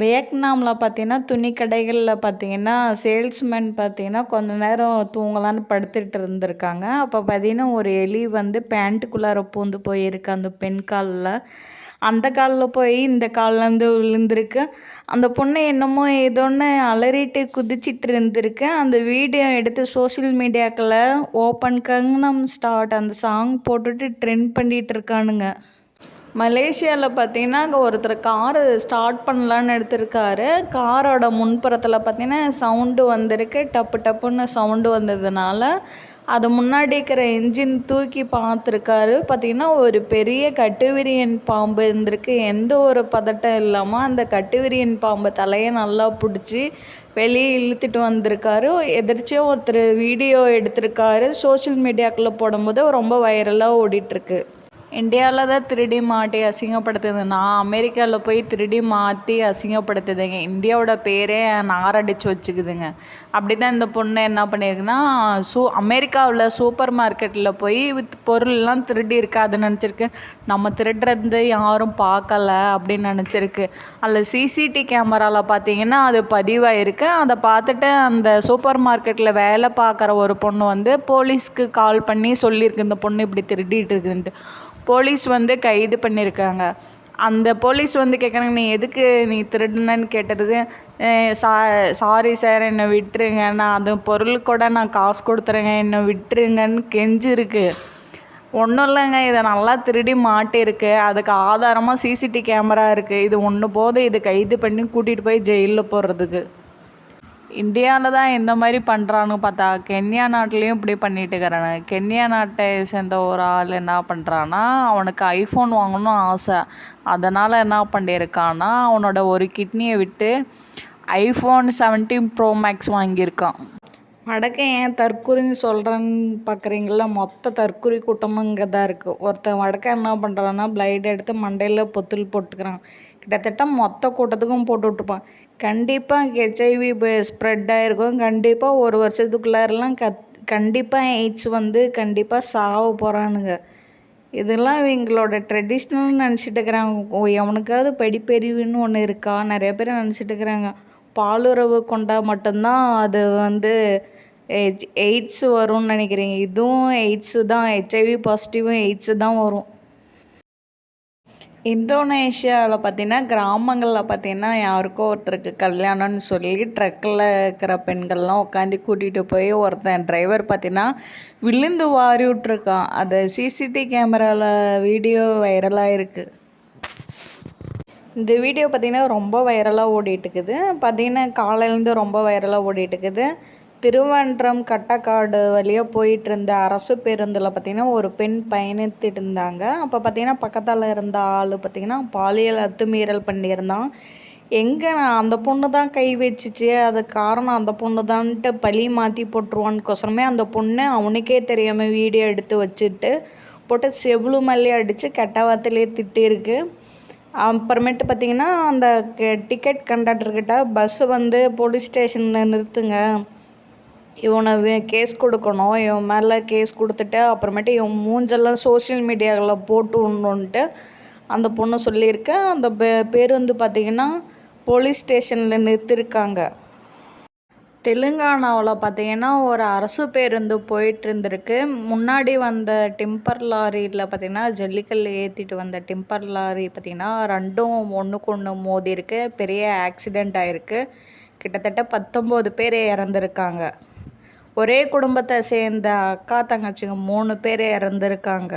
வியட்நாமில் பார்த்தீங்கன்னா துணி கடைகளில் பார்த்தீங்கன்னா சேல்ஸ்மேன் பார்த்தீங்கன்னா கொஞ்ச நேரம் தூங்கலான்னு படுத்துட்டு இருந்திருக்காங்க. அப்போ பார்த்தீங்கன்னா ஒரு எலி வந்து பேண்ட்டுக்குள்ளார பூந்து போயிருக்கு அந்த பெண் காலில். அந்த காலில் போய் இந்த கால்லேருந்து விழுந்திருக்கு. அந்த பொண்ணு என்னமோ ஏதோன்னு அலறிட்டு குதிச்சிட்டு இருந்திருக்கு. அந்த வீடியோ எடுத்து சோஷியல் மீடியாக்கில் ஓப்பன் கங்னம் ஸ்டார்ட் அந்த சாங் போட்டுட்டு ட்ரெண்ட் பண்ணிகிட்டு இருக்கானுங்க. மலேசியாவில் பார்த்தீங்கன்னா அங்கே ஒருத்தர் காரு ஸ்டார்ட் பண்ணலான்னு எடுத்திருக்காரு. காரோட முன்புறத்தில் பார்த்தீங்கன்னா சவுண்டு வந்திருக்கு. டப்பு டப்புன்னு சவுண்டு வந்ததுனால அது முன்னாடி இருக்கிற என்ஜின் தூக்கி பார்த்துருக்காரு. பார்த்தீங்கன்னா ஒரு பெரிய கட்டுவிரியன் பாம்பு இருந்திருக்கு. எந்த ஒரு பதட்டம் இல்லாமல் அந்த கட்டுவிரியன் பாம்பு தலையை நல்லா பிடிச்சி வெளியே இழுத்துட்டு வந்திருக்காரு. எதிர்ச்சியாக ஒருத்தர் வீடியோ எடுத்திருக்காரு. சோஷியல் மீடியாக்குள்ளே போடும்போது ரொம்ப வைரலாக ஓடிட்டுருக்கு இந்தியாவில் தான் திருடி மாட்டி அசிங்கப்படுத்துது. நான் அமெரிக்காவில் போய் திருடி மாற்றி அசிங்கப்படுத்துதுங்க. இந்தியாவோட பேரே நாரடிச்சு வச்சுக்குதுங்க. அப்படி தான் இந்த பொண்ணு என்ன பண்ணியிருக்குன்னா சூ அமெரிக்காவில் சூப்பர் மார்க்கெட்டில் போய் வித் பொருள்லாம் திருடி இருக்காதுன்னு நினச்சிருக்கு. நம்ம திருடுறது யாரும் பார்க்கல அப்படின்னு நினச்சிருக்கு. அதில் சிசிடி கேமராவில் பார்த்தீங்கன்னா அது பதிவாயிருக்கு. அதை பார்த்துட்டு அந்த சூப்பர் மார்க்கெட்டில் வேலை பார்க்குற ஒரு பொண்ணு வந்து போலீஸ்க்கு கால் பண்ணி சொல்லியிருக்கு இந்த பொண்ணு இப்படி திருடிட்டு இருக்குதுன்ட்டு போலீஸ் வந்து கைது பண்ணியிருக்காங்க. அந்த போலீஸ் வந்து கேட்குறாங்க நீ எதுக்கு நீ திருடுனன்னு கேட்டதுக்கு சா சாரி சார் என்னை விட்டுருங்க. நான் அது பொருள் கூட நான் காசு கொடுத்துறேங்க. என்னை விட்டுருங்கன்னு கெஞ்சிருக்கு. ஒன்றும் இல்லைங்க. இதை நல்லா திருடி மாட்டியிருக்கு. அதுக்கு ஆதாரமாக சிசிடி கேமரா இருக்குது இது ஒன்று போதும். இது கைது பண்ணி கூட்டிகிட்டு போய் ஜெயிலில் போடுறதுக்கு. இந்தியாவில் தான் இந்த மாதிரி பண்ணுறான்னு பார்த்தா கென்யா நாட்டிலையும் இப்படி பண்ணிட்டு இருக்கிறானு. கென்யா நாட்டை சேர்ந்த ஒரு ஆள் என்ன பண்ணுறான்னா அவனுக்கு ஐஃபோன் வாங்கணும்னு ஆசை. அதனால் என்ன பண்ணியிருக்கான்னா அவனோட ஒரு கிட்னியை விட்டு ஐஃபோன் செவன்டீன் ப்ரோ மேக்ஸ் வாங்கியிருக்கான். வடக்கே ஏன் தற்குறின்னு சொல்கிறேன்னு பார்க்குறீங்களா மொத்த தற்கொலை கூட்டமும் இங்கே தான் இருக்குது ஒருத்தன் வடக்கே என்ன பண்ணுறான்னா பிளைட் எடுத்து மண்டையில் பொத்தில் போட்டுக்கிறான். கிட்டத்தட்ட மொத்த கூட்டத்துக்கும் போட்டு விட்டுருப்பான். கண்டிப்பாக ஹெச்ஐவி ஸ்ப்ரெட் ஆகிருக்கும் கண்டிப்பாக ஒரு வருஷத்துக்குள்ளாரெல்லாம் கத் கண்டிப்பாக எய்ட்ஸ் வந்து கண்டிப்பாக சாவ போகிறானுங்க இதெல்லாம் இவங்களோட ட்ரெடிஷ்னல்னு நினச்சிட்டு இருக்கிறாங்க. எவனுக்காவது படிப்பறிவுன்னு ஒன்று இருக்கா? நிறைய பேர் நினச்சிட்டு இருக்கிறாங்க. பாலுறவு கொண்டா மட்டும்தான் அது வந்து எய்ட்ஸ் வரும்னு நினைக்கிறீங்க இதுவும் எய்ட்ஸு தான். ஹெச்ஐவி பாசிட்டிவும் எய்ட்ஸு தான் வரும். இந்தோனேஷியாவில் பார்த்தீங்கன்னா கிராமங்களில் பார்த்தீங்கன்னா யாருக்கோ ஒருத்தருக்கு கல்யாணம்னு சொல்லி ட்ரக்கில் இருக்கிற பெண்கள்லாம் உட்காந்து கூட்டிகிட்டு போய் ஒருத்தன் டிரைவர் பார்த்தீங்கன்னா விழுந்து வாரி விட்ருக்கான் அது சிசிடி கேமராவில் வீடியோ வைரலாக இருக்குது இந்த வீடியோ பார்த்திங்கன்னா ரொம்ப வைரலாக ஓடிட்டுருக்குது பார்த்திங்கன்னா காலையிலேருந்து ரொம்ப வைரலாக ஓடிட்டுருக்குது திருவன்றம் கட்டக்காடு வழியாக போயிட்டு இருந்த அரசு பேருந்தில் பார்த்திங்கன்னா ஒரு பெண் பயணித்துட்டு இருந்தாங்க அப்போ பார்த்திங்கன்னா பக்கத்தில் இருந்த ஆள் பார்த்திங்கன்னா பாலியல் அத்துமீறல் பண்ணியிருந்தான். எங்கே அந்த பொண்ணு தான் கை வச்சிச்சு அது காரணம் அந்த பொண்ணு தான்ட்டு பழி மாற்றி போட்டுருவான்கோசரமே அந்த பொண்ணு அவனுக்கே தெரியாமல் வீடியோ எடுத்து வச்சுட்டு போட்டு செவ்வளு மல்லி அடித்து கெட்ட வார்த்தையிலே திட்டிருக்கு அப்புறமேட்டு பார்த்திங்கன்னா அந்த டிக்கெட் கண்டக்டர்கிட்ட பஸ்ஸு வந்து போலீஸ் ஸ்டேஷனில் நிறுத்துங்க இவனை கேஸ் கொடுக்கணும். இவன் மேலே கேஸ் கொடுத்துட்டு அப்புறமேட்டு இவன் மூஞ்செல்லாம் சோஷியல் மீடியாவில் போட்டு விடணுன்ட்டு அந்த பொண்ணு சொல்லியிருக்கேன் அந்த பே பேருந்து பார்த்திங்கன்னா போலீஸ் ஸ்டேஷனில் நிறுத்திருக்காங்க. தெலுங்கானாவில் பார்த்திங்கன்னா ஒரு அரசு பேருந்து போயிட்டு இருந்திருக்கு முன்னாடி வந்த டிம்பர் லாரியில் பார்த்திங்கன்னா ஜல்லிக்கல் ஏற்றிட்டு வந்த டிம்பர் லாரி பார்த்திங்கன்னா ரெண்டும் ஒன்றுக்கு ஒன்று மோதி இருக்கு பெரிய ஆக்சிடெண்ட் ஆகிருக்கு கிட்டத்தட்ட பத்தொம்போது பேர் இறந்துருக்காங்க. ஒரே குடும்பத்தை சேர்ந்த அக்கா தங்கச்சிங்க மூணு பேர் இறந்துருக்காங்க.